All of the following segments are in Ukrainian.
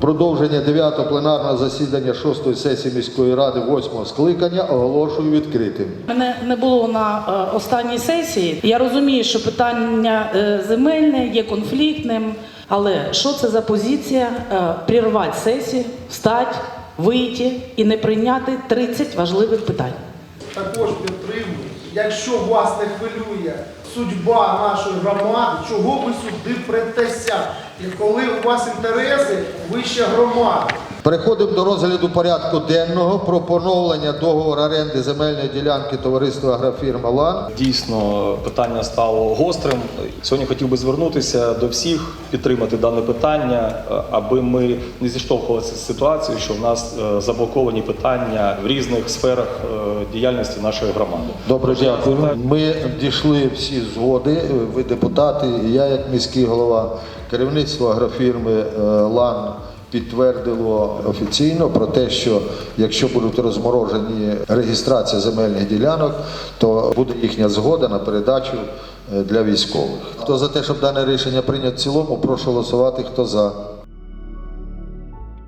Продовження 9 пленарного засідання 6 сесії міської ради 8 скликання оголошую відкритим. Мене не було на е, останній сесії. Я розумію, що питання е, земельне є конфліктним, але що це за позиція е, прірвати сесію, встати, вийти і не прийняти 30 важливих питань? також підтримую. Якщо вас не хвилює судьба нашої громади, чого ви сюди претеся? І коли у вас інтереси вище громади. Переходимо до розгляду порядку денного про поновлення договору оренди земельної ділянки товариства агрофірма «Лан». Дійсно, питання стало гострим. Сьогодні хотів би звернутися до всіх, підтримати дане питання, аби ми не зіштовхувалися з ситуацією, що в нас е, заблоковані питання в різних сферах е, діяльності нашої громади. Добре, дякую. Ми дійшли всі згоди. Ви депутати, і я як міський голова керівництво агрофірми е, «Лан» підтвердило офіційно про те, що якщо будуть розморожені реєстрація земельних ділянок, то буде їхня згода на передачу е, для військових. Хто за те, щоб дане рішення прийнято в цілому, прошу голосувати. Хто за?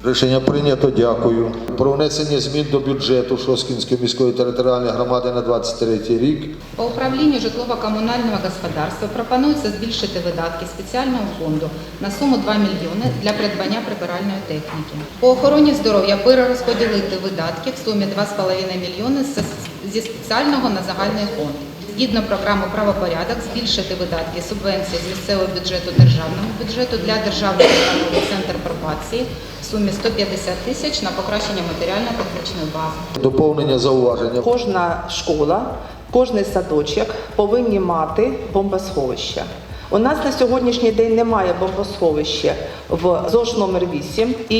Рішення прийнято, дякую. Про внесення змін до бюджету Шоскінської міської територіальної громади на 23 рік. По управлінню житлово-комунального господарства пропонується збільшити видатки спеціального фонду на суму 2 мільйони для придбання прибиральної техніки. По охороні здоров'я перерозподілити видатки в сумі 2,5 мільйони зі спеціального на загальний фонд. Згідно програми правопорядок збільшити видатки субвенції з місцевого бюджету державному бюджету для державного установи центр пробації в сумі 150 тисяч на покращення матеріально-технічної бази. Доповнення зауваження. Кожна школа, кожний садочок повинні мати бомбосховище. У нас на сьогоднішній день немає бомбосховища в ЗОЖ номер 8 і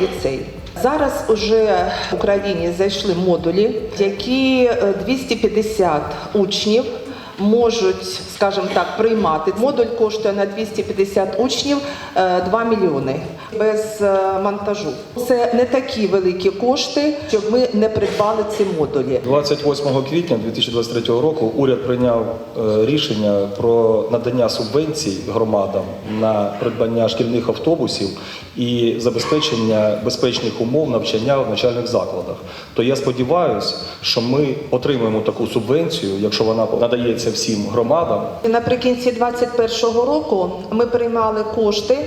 ліцей. Зараз уже в Україні зайшли модулі, які е, 250 учнів можуть, скажімо так, приймати. Модуль коштує на 250 учнів е, 2 мільйони без е, монтажу. Це не такі великі кошти, щоб ми не придбали ці модулі. 28 квітня 2023 року уряд прийняв е, рішення про надання субвенцій громадам на придбання шкільних автобусів і забезпечення безпечних умов навчання в навчальних закладах. То я сподіваюся, що ми отримаємо таку субвенцію, якщо вона надається всім громадам, Наприкінці 2021 року ми приймали кошти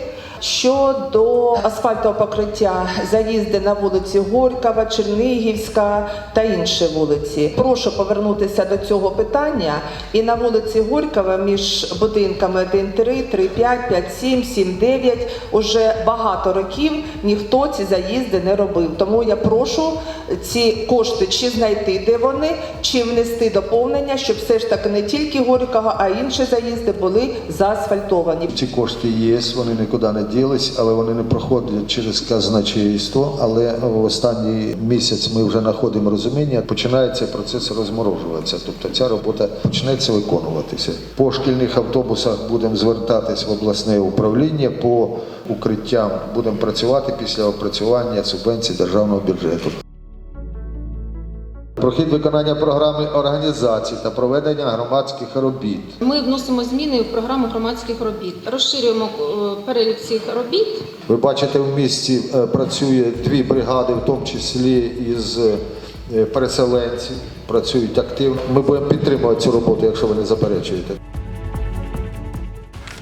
щодо асфальтового покриття заїзди на вулиці Горькова, Чернігівська та інші вулиці. Прошу повернутися до цього питання. І на вулиці Горькова між будинками 1-3, 3-5, 5-7, 7-9 уже багато років ніхто ці заїзди не робив. Тому я прошу ці кошти чи знайти, де вони, чи внести доповнення, щоб все ж таки не тільки Горького, а інші заїзди були заасфальтовані. Ці кошти є, вони нікуди не ділись, але вони не проходять через казначейство. Але в останній місяць ми вже знаходимо розуміння, починається процес розморожуватися. Тобто ця робота почнеться виконуватися. По шкільних автобусах будемо звертатись в обласне управління, по укриттям будемо працювати після опрацювання субвенцій державного бюджету. Прохід виконання програми організації та проведення громадських робіт. Ми вносимо зміни в програму громадських робіт, розширюємо е, перелік цих робіт. Ви бачите, в місті е, працює дві бригади, в тому числі із е, переселенців, працюють активно. Ми будемо підтримувати цю роботу, якщо ви не заперечуєте.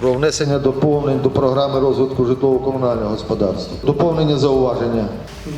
Про внесення доповнень до програми розвитку житлово-комунального господарства. Доповнення зауваження.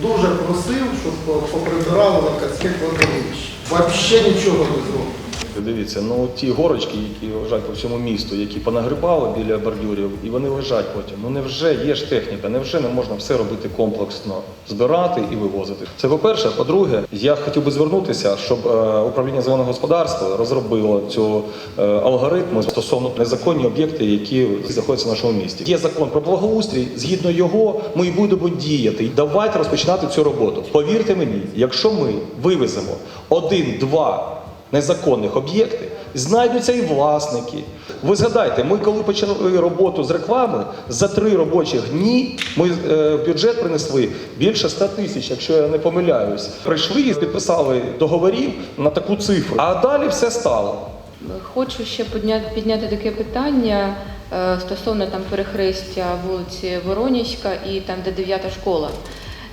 Дуже просив, щоб поприбирали на кацьких кладовище. Взагалі нічого не зроблено. Дивіться, ну ті горочки, які лежать по всьому місту, які понагрибали біля бордюрів, і вони лежать потім. Ну невже є ж техніка, невже не можна все робити комплексно, збирати і вивозити? Це по-перше. По-друге, я хотів би звернутися, щоб е, управління зеленого господарства розробило цю е, алгоритм стосовно незаконні об'єкти, які знаходяться в нашому місті. Є закон про благоустрій. Згідно його, ми і будемо діяти. І Давайте розпочинати цю роботу. Повірте мені, якщо ми вивеземо один-два незаконних об'єкти, знайдуться і власники. Ви згадайте, ми коли почали роботу з реклами, за три робочих дні ми е, в бюджет принесли більше 100 тисяч, якщо я не помиляюсь. Прийшли і підписали договорів на таку цифру. А далі все стало. Хочу ще підняти, підняти таке питання. е, стосовно там перехрестя вулиці Воронівська і там, де 9 школа.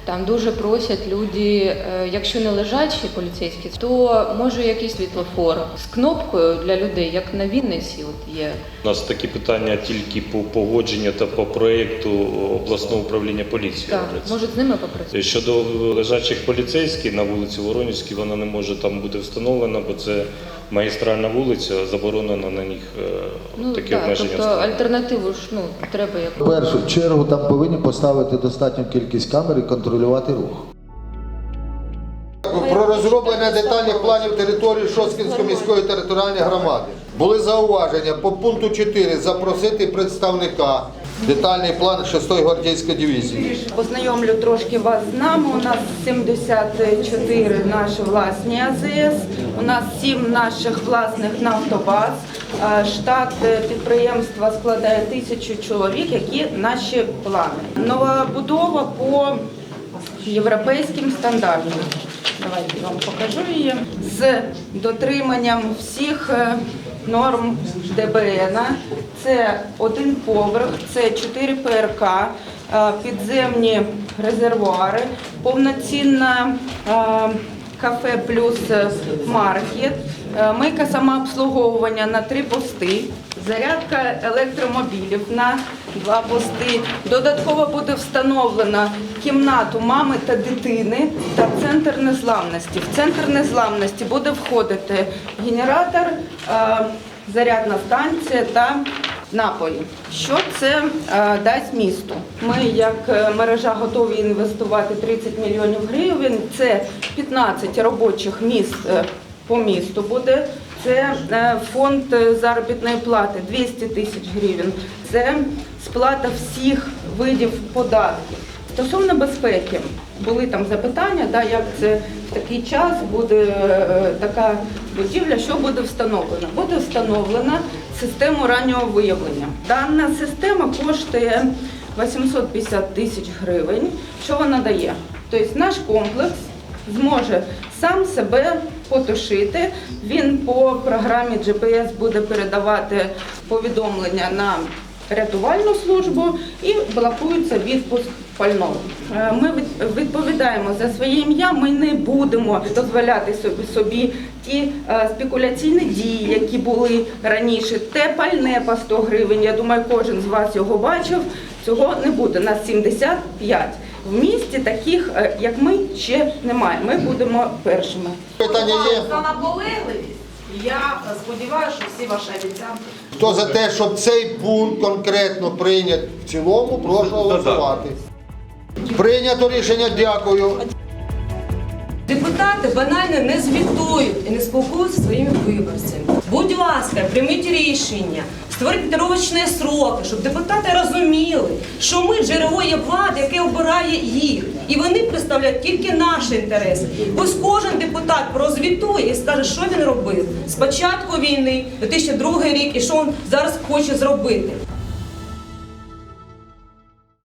Там дуже просять люди, е, якщо не лежачі поліцейські, то може якийсь світлофор з кнопкою для людей, як на Вінниці от є. У нас такі питання тільки по погодженню та по проєкту обласного управління поліції. Так, може з ними попрацювати. Щодо лежачих поліцейських на вулиці Воронівській, вона не може там бути встановлена, бо це магістральна вулиця, заборонено на них е, Ну такі так, обмеження. тобто встановлювати. альтернативу ж ну треба як. В першу чергу там повинні поставити достатню кількість камер і контролювати рух. Про розроблення детальних планів території Шосткінської міської територіальної громади. Були зауваження по пункту 4 запросити представника. Детальний план 6-ї гвардійської дивізії. Познайомлю трошки вас з нами. У нас 74 наші власні АЗС, у нас 7 наших власних нафтобаз. Штат е, підприємства складає тисячу чоловік, які наші плани. Нова будова по європейським стандартам. Давайте я вам покажу її з дотриманням всіх е, норм ДБН. Це один поверх, це 4 ПРК, е, підземні резервуари, повноцінна е, кафе плюс маркет, мийка самообслуговування на три пости, зарядка електромобілів на два пости. Додатково буде встановлена кімнату мами та дитини та центр незламності. В центр незламності буде входити генератор, е, зарядна станція та напої. Що це е, дасть місту? Ми, як е, мережа, готові інвестувати 30 мільйонів гривень. Це 15 робочих місць е, по місту буде. Це е, фонд е, заробітної плати 200 тисяч гривень. Це сплата всіх видів податків. Стосовно безпеки, були там запитання, да, як це в такий час буде е, така будівля, що буде встановлено. Буде встановлена система раннього виявлення. Дана система коштує 850 тисяч гривень. Що вона дає? Тобто наш комплекс зможе сам себе потушити. Він по програмі GPS буде передавати повідомлення на рятувальну службу і блокується відпуск пального. Е, Ми відповідаємо за своє ім'я. Ми не будемо дозволяти собі, собі ті е, спекуляційні дії, які були раніше. Те пальне по 100 гривень. Я думаю, кожен з вас його бачив. Цього не буде. Нас 75. В місті таких, е, як ми, ще немає. Ми будемо першими. Питання є? За наполегливість. Я е, сподіваюся, що всі ваші обіцянки Хто за те, щоб цей пункт конкретно прийнят в цілому, прошу голосувати. Прийнято рішення, дякую. Депутати банально не звітують і не спілкуються зі своїми виборцями. Будь ласка, прийміть рішення, створіть трировочні сроки, щоб депутати розуміли, що ми джерело є влади, яке обирає їх. І вони представляють тільки наші інтереси. Ось кожен депутат прозвітує і скаже, що він робив з початку війни, 2002 рік, і що він зараз хоче зробити.